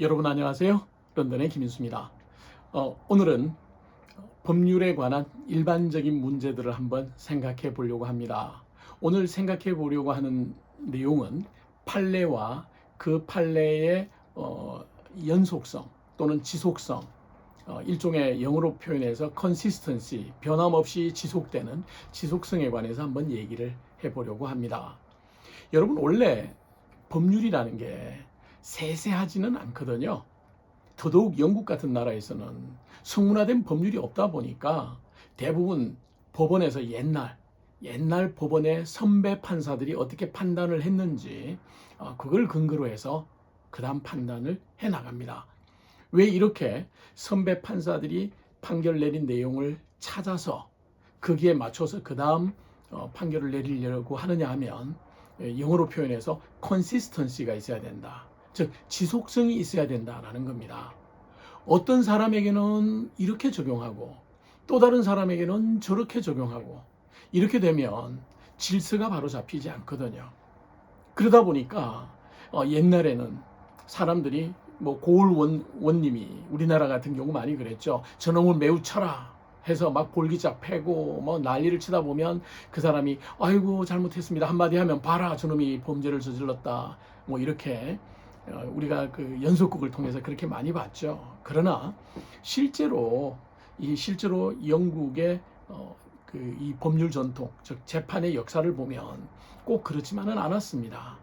여러분 안녕하세요. 런던의 김인수입니다. 어, 오늘은 법률에 관한 일반적인 문제들을 한번 생각해 보려고 합니다. 오늘 생각해 보려고 하는 내용은 판례와 그 판례의 어, 연속성 또는 지속성 어, 일종의 영어로 표현해서 consistency 변함없이 지속되는 지속성에 관해서 한번 얘기를 해보려고 합니다. 여러분 원래 법률이라는 게 세세하지는 않거든요. 더더욱 영국 같은 나라에서는 성문화된 법률이 없다 보니까 대부분 법원에서 옛날 옛날 법원의 선배 판사들이 어떻게 판단을 했는지 어, 그걸 근거로 해서 그다음 판단을 해 나갑니다. 왜 이렇게 선배 판사들이 판결 내린 내용을 찾아서 거기에 맞춰서 그다음 어, 판결을 내리려고 하느냐 하면 예, 영어로 표현해서 consistency가 있어야 된다. 즉 지속성이 있어야 된다라는 겁니다. 어떤 사람에게는 이렇게 적용하고 또 다른 사람에게는 저렇게 적용하고 이렇게 되면 질서가 바로 잡히지 않거든요. 그러다 보니까 어, 옛날에는 사람들이 뭐 고을 원 원님이 우리나라 같은 경우 많이 그랬죠. 저놈을 매우 쳐라 해서 막 볼기짝 패고 뭐 난리를 치다 보면 그 사람이 아이고 잘못했습니다 한마디 하면 봐라 저놈이 범죄를 저질렀다 뭐 이렇게 어, 우리가 그 연속극을 통해서 그렇게 많이 봤죠. 그러나 실제로 이 실제로 영국의 어, 그 이 법률 전통, 즉 재판의 역사를 보면 꼭 그렇지만은 않았습니다.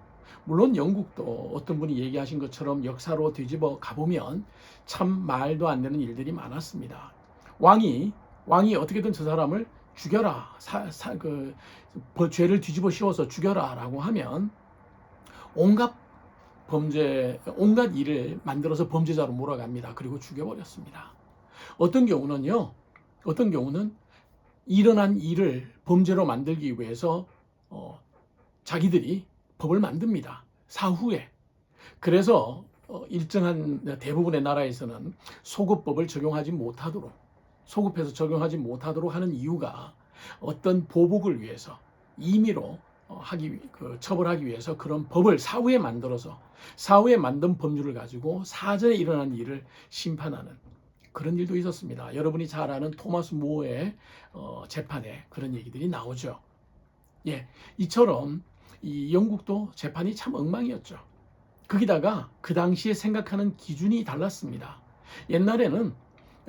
물론 영국도 어떤 분이 얘기하신 것처럼 역사로 뒤집어 가보면 참 말도 안 되는 일들이 많았습니다. 왕이 왕이 어떻게든 저 사람을 죽여라, 사, 사, 그 버- 죄를 뒤집어 씌워서 죽여라라고 하면 온갖 범죄, 온갖 일을 만들어서 범죄자로 몰아갑니다. 그리고 죽여버렸습니다. 어떤 경우는요, 어떤 경우는 일어난 일을 범죄로 만들기 위해서 어, 자기들이 법을 만듭니다. 사후에. 그래서 어, 일정한 대부분의 나라에서는 소급법을 적용하지 못하도록 소급해서 적용하지 못하도록 하는 이유가 어떤 보복을 위해서 임의로 어, 하기 위- 그 처벌하기 위해서 그런 법을 사후에 만들어서 사후에 만든 법률을 가지고 사전에 일어난 일을 심판하는 그런 일도 있었습니다. 여러분이 잘 아는 토마스 모어의 어, 재판에 그런 얘기들이 나오죠. 예, 이처럼 이 영국도 재판이 참 엉망이었죠. 거기다가 그 당시에 생각하는 기준이 달랐습니다. 옛날에는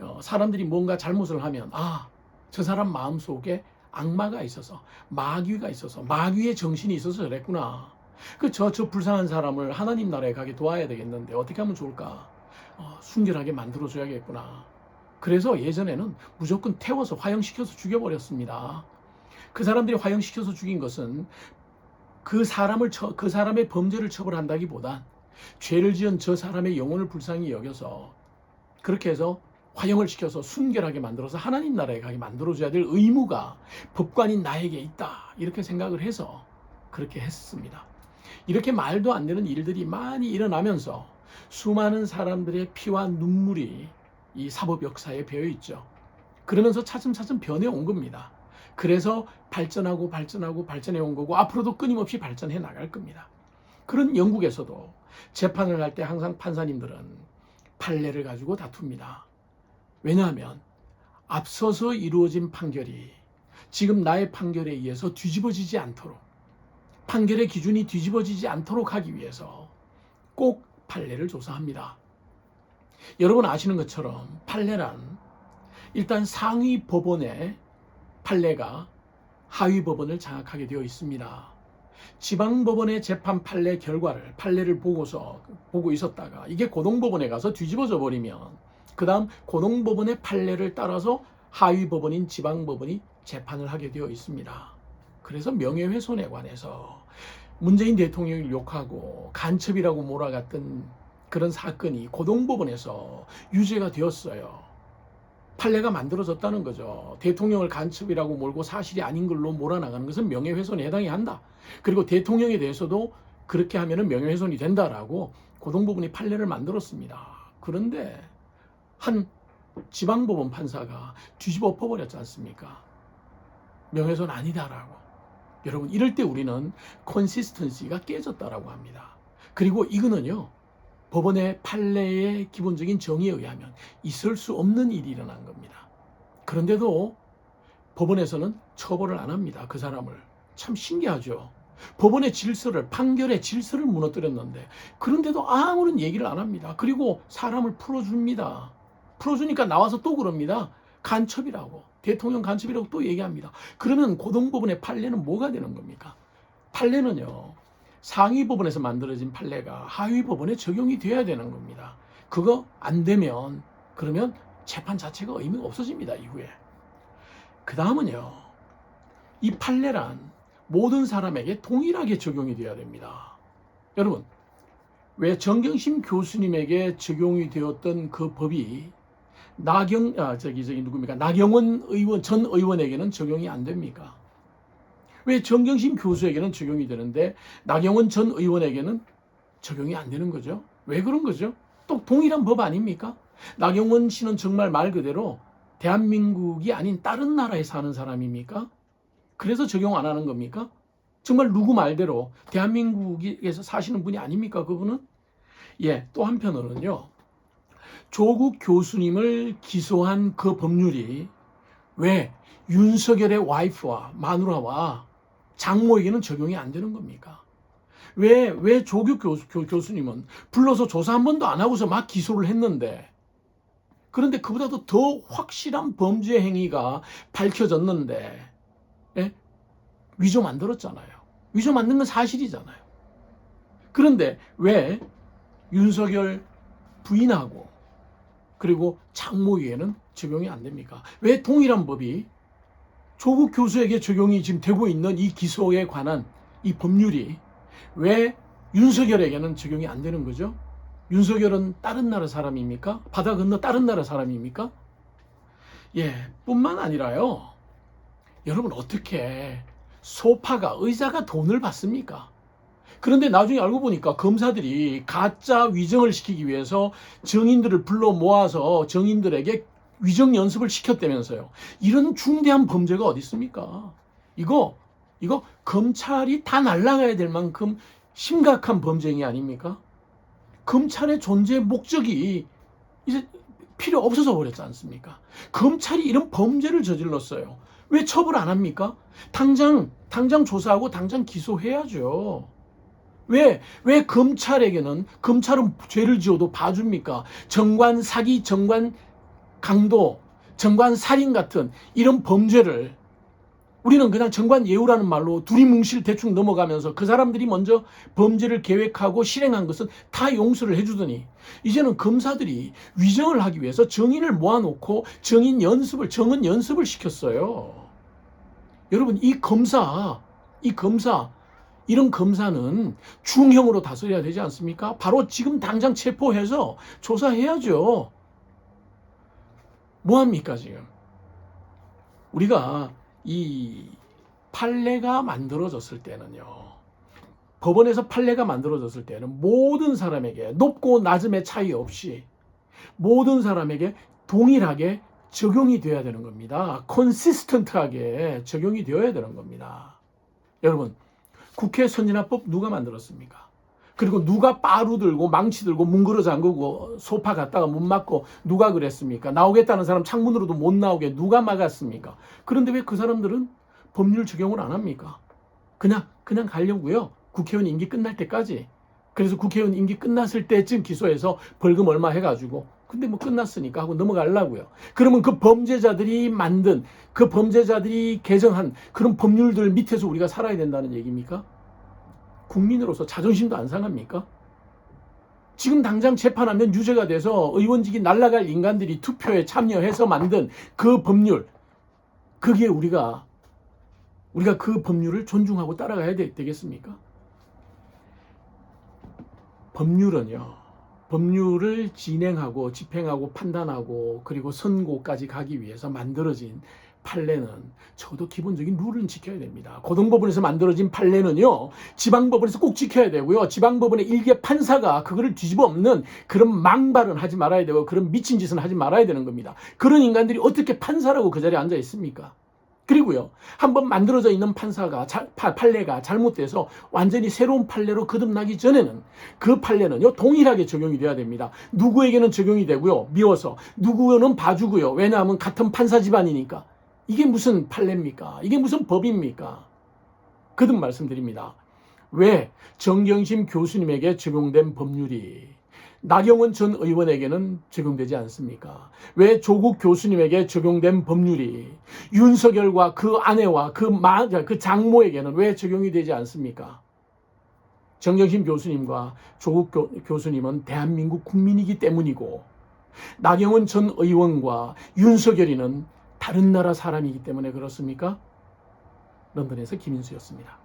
어, 사람들이 뭔가 잘못을 하면 아, 저 사람 마음 속에 악마가 있어서 마귀가 있어서 마귀의 정신이 있어서 저랬구나. 그저저 불쌍한 사람을 하나님 나라에 가게 도와야 되겠는데 어떻게 하면 좋을까? 어, 순결하게 만들어 줘야겠구나. 그래서 예전에는 무조건 태워서 화형시켜서 죽여버렸습니다. 그 사람들이 화형시켜서 죽인 것은 그 사람을 처, 그 사람의 범죄를 처벌한다기보단 죄를 지은 저 사람의 영혼을 불쌍히 여겨서 그렇게 해서 화형을 시켜서 순결하게 만들어서 하나님 나라에 가게 만들어줘야 될 의무가 법관인 나에게 있다. 이렇게 생각을 해서 그렇게 했습니다. 이렇게 말도 안 되는 일들이 많이 일어나면서 수많은 사람들의 피와 눈물이 이 사법 역사에 배어 있죠. 그러면서 차츰차츰 변해 온 겁니다. 그래서 발전하고 발전하고 발전해 온 거고 앞으로도 끊임없이 발전해 나갈 겁니다. 그런 영국에서도 재판을 할 때 항상 판사님들은 판례를 가지고 다툽니다. 왜냐하면 앞서서 이루어진 판결이 지금 나의 판결에 의해서 뒤집어지지 않도록 판결의 기준이 뒤집어지지 않도록 하기 위해서 꼭 판례를 조사합니다. 여러분 아시는 것처럼 판례란 일단 상위 법원의 판례가 하위 법원을 장악하게 되어 있습니다. 지방 법원의 재판 판례 결과를 판례를 보고서 보고 있었다가 이게 고등 법원에 가서 뒤집어져 버리면 그 다음 고등법원의 판례를 따라서 하위 법원인 지방 법원이 재판을 하게 되어 있습니다. 그래서 명예훼손에 관해서 문재인 대통령을 욕하고 간첩이라고 몰아갔던 그런 사건이 고등법원에서 유죄가 되었어요. 판례가 만들어졌다는 거죠. 대통령을 간첩이라고 몰고 사실이 아닌 걸로 몰아나가는 것은 명예훼손에 해당이 한다. 그리고 대통령에 대해서도 그렇게 하면은 명예훼손이 된다라고 고등법원이 판례를 만들었습니다. 그런데 한 지방법원 판사가 뒤집어 엎어버렸지 않습니까? 명예훼손 아니다라고. 여러분 이럴 때 우리는 컨시스턴시가 깨졌다라고 합니다. 그리고 이거는요. 법원의 판례의 기본적인 정의에 의하면 있을 수 없는 일이 일어난 겁니다. 그런데도 법원에서는 처벌을 안 합니다. 그 사람을. 참 신기하죠. 법원의 질서를, 판결의 질서를 무너뜨렸는데, 그런데도 아무런 얘기를 안 합니다. 그리고 사람을 풀어줍니다. 풀어주니까 나와서 또 그럽니다. 간첩이라고. 대통령 간첩이라고 또 얘기합니다. 그러면 고등법원의 판례는 뭐가 되는 겁니까? 판례는요, 상위 법원에서 만들어진 판례가 하위 법원에 적용이 돼야 되는 겁니다. 그거 안 되면, 그러면 재판 자체가 의미가 없어집니다, 이후에. 그 다음은요, 이 판례란 모든 사람에게 동일하게 적용이 돼야 됩니다. 여러분, 왜 정경심 교수님에게 적용이 되었던 그 법이 나경, 아, 저기, 저기, 누굽니까? 나경원 의원, 전 의원에게는 적용이 안 됩니까? 왜 정경심 교수에게는 적용이 되는데 나경원 전 의원에게는 적용이 안 되는 거죠? 왜 그런 거죠? 또 동일한 법 아닙니까? 나경원 씨는 정말 말 그대로 대한민국이 아닌 다른 나라에 사는 사람입니까? 그래서 적용 안 하는 겁니까? 정말 누구 말대로 대한민국에서 사시는 분이 아닙니까? 그분은? 예, 또 한편으로는요. 조국 교수님을 기소한 그 법률이 왜 윤석열의 와이프와 마누라와 장모에게는 적용이 안 되는 겁니까? 왜, 왜 조국 교수, 교, 교수님은 불러서 조사 한 번도 안 하고서 막 기소를 했는데 그런데 그보다도 더 확실한 범죄 행위가 밝혀졌는데 예? 위조 만들었잖아요. 위조 만든 건 사실이잖아요. 그런데 왜 윤석열 부인하고 그리고 장모 위에는 적용이 안 됩니까? 왜 동일한 법이 조국 교수에게 적용이 지금 되고 있는 이 기소에 관한 이 법률이 왜 윤석열에게는 적용이 안 되는 거죠? 윤석열은 다른 나라 사람입니까? 바다 건너 다른 나라 사람입니까? 예, 뿐만 아니라요. 여러분 어떻게 소파가 의자가 돈을 받습니까? 그런데 나중에 알고 보니까 검사들이 가짜 위정을 시키기 위해서 정인들을 불러 모아서 정인들에게 위정 연습을 시켰다면서요. 이런 중대한 범죄가 어디 있습니까? 이거 이거 검찰이 다 날라가야 될 만큼 심각한 범죄이 아닙니까? 검찰의 존재 목적이 이제 필요 없어서 버렸지 않습니까? 검찰이 이런 범죄를 저질렀어요. 왜 처벌 안 합니까? 당장 당장 조사하고 당장 기소해야죠. 왜, 왜 검찰에게는, 검찰은 죄를 지어도 봐줍니까? 정관 사기, 정관 강도, 정관 살인 같은 이런 범죄를 우리는 그냥 정관 예우라는 말로 두리뭉실 대충 넘어가면서 그 사람들이 먼저 범죄를 계획하고 실행한 것은 다 용서를 해주더니 이제는 검사들이 위정을 하기 위해서 정인을 모아놓고 정인 연습을, 정은 연습을 시켰어요. 여러분, 이 검사, 이 검사, 이런 검사는 중형으로 다스려야 되지 않습니까? 바로 지금 당장 체포해서 조사해야죠. 뭐합니까, 지금? 우리가 이 판례가 만들어졌을 때는요. 법원에서 판례가 만들어졌을 때는 모든 사람에게 높고 낮음의 차이 없이 모든 사람에게 동일하게 적용이 되어야 되는 겁니다. 컨시스턴트하게 적용이 되어야 되는 겁니다. 여러분, 국회 선진화법 누가 만들었습니까? 그리고 누가 빠루 들고 망치 들고 뭉그러 잠그고 소파 갔다가 문 막고 누가 그랬습니까? 나오겠다는 사람 창문으로도 못 나오게 누가 막았습니까? 그런데 왜 그 사람들은 법률 적용을 안 합니까? 그냥 그냥 가려고요. 국회의원 임기 끝날 때까지. 그래서 국회의원 임기 끝났을 때쯤 기소해서 벌금 얼마 해가지고 근데 뭐 끝났으니까 하고 넘어가려고요. 그러면 그 범죄자들이 만든 그 범죄자들이 개정한 그런 법률들 밑에서 우리가 살아야 된다는 얘기입니까? 국민으로서 자존심도 안 상합니까? 지금 당장 재판하면 유죄가 돼서 의원직이 날아갈 인간들이 투표에 참여해서 만든 그 법률, 그게 우리가, 우리가 그 법률을 존중하고 따라가야 되, 되겠습니까? 법률은요, 법률을 진행하고 집행하고 판단하고 그리고 선고까지 가기 위해서 만들어진 판례는 저도 기본적인 룰은 지켜야 됩니다. 고등법원에서 만들어진 판례는요, 지방법원에서 꼭 지켜야 되고요. 지방법원의 일개 판사가 그거를 뒤집어 엎는 그런 망발은 하지 말아야 되고 그런 미친 짓은 하지 말아야 되는 겁니다. 그런 인간들이 어떻게 판사라고 그 자리에 앉아 있습니까? 그리고요, 한번 만들어져 있는 판사가, 자- 파- 판례가 잘못돼서 완전히 새로운 판례로 거듭나기 전에는 그 판례는요, 동일하게 적용이 돼야 됩니다. 누구에게는 적용이 되고요, 미워서. 누구는 봐주고요. 왜냐하면 같은 판사 집안이니까. 이게 무슨 판례입니까? 이게 무슨 법입니까? 거듭 말씀드립니다. 왜 정경심 교수님에게 적용된 법률이 나경원 전 의원에게는 적용되지 않습니까? 왜 조국 교수님에게 적용된 법률이 윤석열과 그 아내와 그, 마, 그 장모에게는 왜 적용이 되지 않습니까? 정경심 교수님과 조국 교, 교수님은 대한민국 국민이기 때문이고 나경원 전 의원과 윤석열이는 다른 나라 사람이기 때문에 그렇습니까? 런던에서 김인수였습니다.